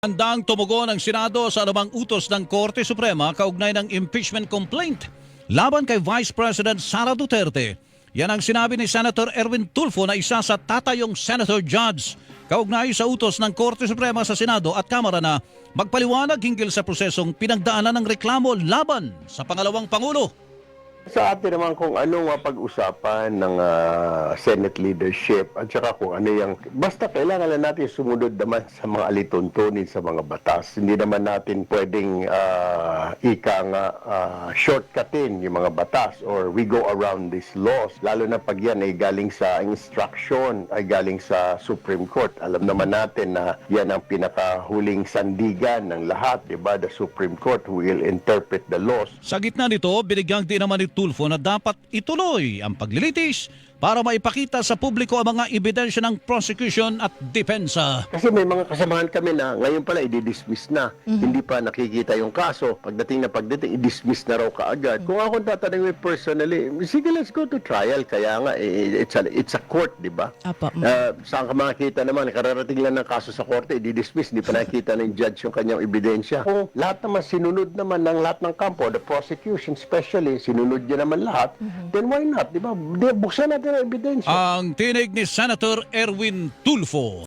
Handang tumugon ang Senado sa anumang utos ng Korte Suprema kaugnay ng impeachment complaint laban kay Vice President Sara Duterte. Yan ang sinabi ni Senator Erwin Tulfo na isa sa tatayong Senator Judge kaugnay sa utos ng Korte Suprema sa Senado at Kamara na magpaliwanag hinggil sa prosesong pinagdaanan ng reklamo laban sa pangalawang Pangulo. Sa atin naman kung ano mapag-usapan ng ah, Senate leadership at saka kung ano yung... Basta kailangan lang natin sumunod naman sa mga alituntunin sa mga batas. Hindi naman natin pwedeng ah, ika nga ah, shortcutin yung mga batas or we go around these laws. Lalo na pag yan ay galing sa instruction, ay galing sa Supreme Court. Alam naman natin na yan ang pinakahuling sandigan ng lahat, di ba? The Supreme Court will interpret the laws. Sa gitna nito, binigyang din naman ni Tulfo na dapat ituloy ang paglilitis para maipakita sa publiko ang mga ebidensya ng prosecution at depensa. Kasi may mga kasamahan kami na ngayon pala i-dismiss na. Hindi pa nakikita yung kaso. Pagdating na pagdating, i-dismiss na raw kaagad. Kung ako tatanungin personally, sige, let's go to trial. Kaya nga, eh, it's a, it's a court, di ba? Apa. Uh, saan ka makikita naman, kararating lang ng kaso sa korte, i-dismiss, hindi pa nakikita ng judge yung kanyang ebidensya. Kung lahat naman sinunod naman ng lahat ng kampo, the prosecution especially, sinunod niya naman lahat, then why not, di ba? Buksan natin ang ebidensya. Ang tinig ni Senator Erwin Tulfo.